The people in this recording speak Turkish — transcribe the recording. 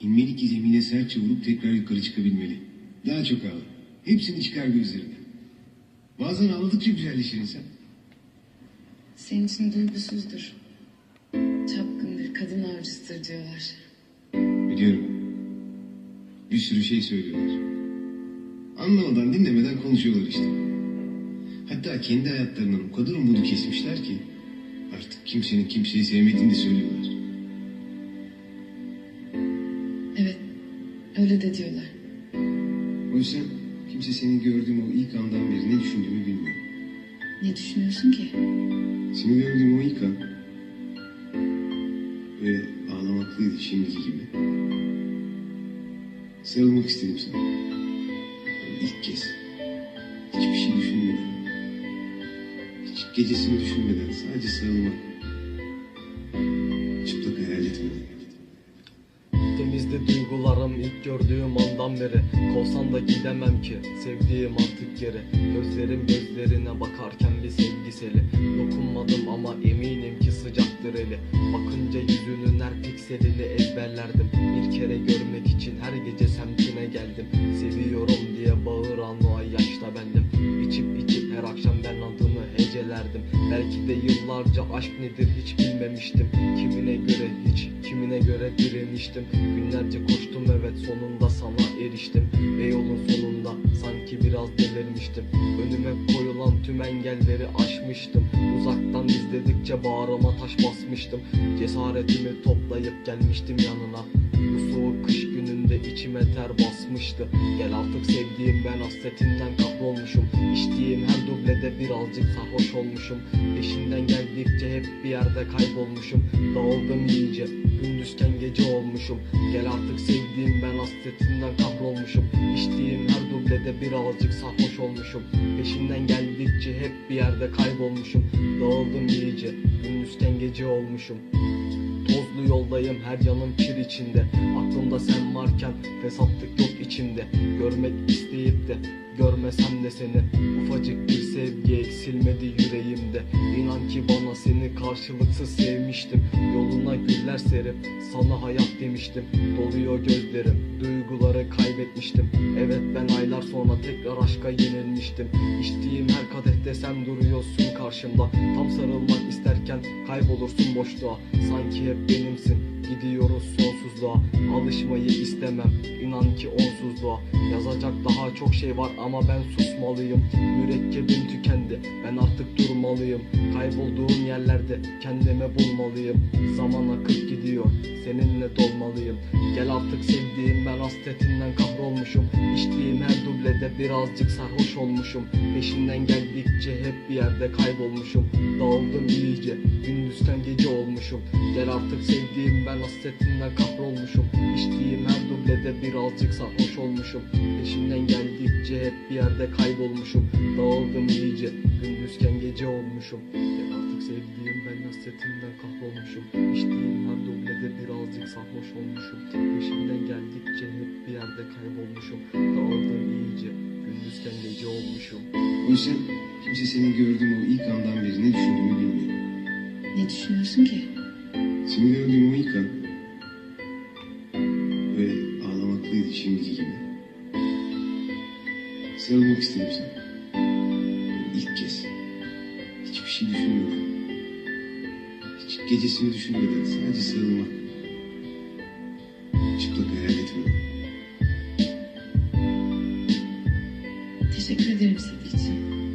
İnmeli ki zemine sertçe vurup tekrar yukarı çıkabilmeli. Daha çok ağla. Hepsini çıkar gözlerinden. Bazen ağladıkça güzelleşir insan. Senin için duygusuzdur. Çapkındır, kadın avcısıdır diyorlar. Biliyorum. Bir sürü şey söylüyorlar. Anlamadan dinlemeden konuşuyorlar işte. Hatta kendi hayatlarından o kadar umudu kesmişler ki artık kimsenin kimseyi sevmediğini de söylüyorlar. Öyle de diyorlar. Oysa kimse senin gördüğüm o ilk andan beri ne düşündüğümü bilmiyor. Ne düşünüyorsun ki? Seni gördüğüm o ilk an ve ağlamaklıydı şimdiki gibi. Sarılmak istedim sana. Böyle ilk kez. Hiçbir şey düşünmeden. Hiç gecesini düşünmeden sadece sarılmak. Gördüğüm andan beri Kovsan da gidemem ki. Sevdiğim artık geri. Gözlerim gözlerine bakarken bir sevgiseli Dokunmadım ama eminim ki sıcaktır eli. Bakınca yüzünün her pikselini ezberlerdim. Bir kere görmek için her gece semtine geldim. Seviyorum diye bağıran o ay yaşta bendim. İçip içip her akşam ben hecelerdim Belki de yıllarca aşk nedir hiç bilmemiştim. Kimine göre hiç, kimine göre direniştim. Günlerce koştum evet sonunda sana eriştim. Ve yolun sonunda sanki biraz delirmiştim. Önüme koyulan tüm engelleri aşmıştım. Uzaktan izledikçe bağrıma taş basmıştım. Cesaretimi toplayıp gelmiştim yanına. Bu soğuk kış gününde içime ter basmıştı. Gel artık sevdiğim ben hasretinden kahrolmuşum. İçtiğim her dublede birazcık sarhoş olmuşum. Peşinden geldikçe hep bir yerde kaybolmuşum. Dağıldım iyice gündüzken gece olmuşum. Gel artık sevdiğim ben hasretinden kahrolmuşum. İçtiğim her dublede birazcık sarhoş olmuşum. Peşinden geldikçe hep bir yerde kaybolmuşum. Dağıldım iyice gündüzken gece olmuşum Tozlu yoldayım her yanım kir içinde. Aklımda sen varken fesatlık yok içimde. Görmek isteyip de görmesem de seni Ufacık bir sevgi eksilmedi yüreğimde. İnan ki bana seni karşılıksız sevmiştim. Yoluna güller serip sana hayat demiştim. Doluyor gözlerim duyguları kaybetmiştim. Evet ben aylar sonra tekrar aşka yenilmiştim. İçtiğim her kadehte sen duruyorsun karşımda. Tam sarılmak isterken kaybolursun boşluğa. Sanki hep benimsin gidiyoruz sonsuzluğa. Alışmayı istemem inan ki onsuzluğa. Yazacak daha çok şey var ama ben susmalıyım. Mürekkebim tükendi ben artık durmalıyım Kaybolduğum yerlerde kendimi bulmalıyım. Zaman akıp gidiyor seninle dolmalıyım. Gel artık sevdiğim ben hasretinden kahrolmuşum. İçtiğim her dublede birazcık sarhoş olmuşum. Peşinden geldikçe hep bir yerde kaybolmuşum. Dağıldım iyice gündüzken gece olmuşum. Gel artık sevdiğim ben hasretinden kahrolmuşum. İçtiğim her dublede birazcık sarhoş olmuşum. Peşinden geldikçe hep bir yerde kaybolmuşum. Dağıldım iyice gündüzken gece olmuşum Gel artık sevdiğim ben hasretinden kahrolmuşum İçtiğim her dublede birazcık sarhoş olmuşum Peşinden geldikçe hep bir yerde kaybolmuşum Dağıldım iyice gündüzken gece olmuşum Oysa kimse senin gördüğüm o ilk andan beri ne düşündüğümü bilmiyor. Ne düşünüyorsun ki? Seni gördüğüm o ilk an ve ağlamaklıydı şimdiki gibi. Sarılmak istedim sana. Böyle ilk kez. Şey düşünmeden. Hiç gecesini düşünmeden sadece sarılmak. Çıplak hayal etmeden. Teşekkür ederim için.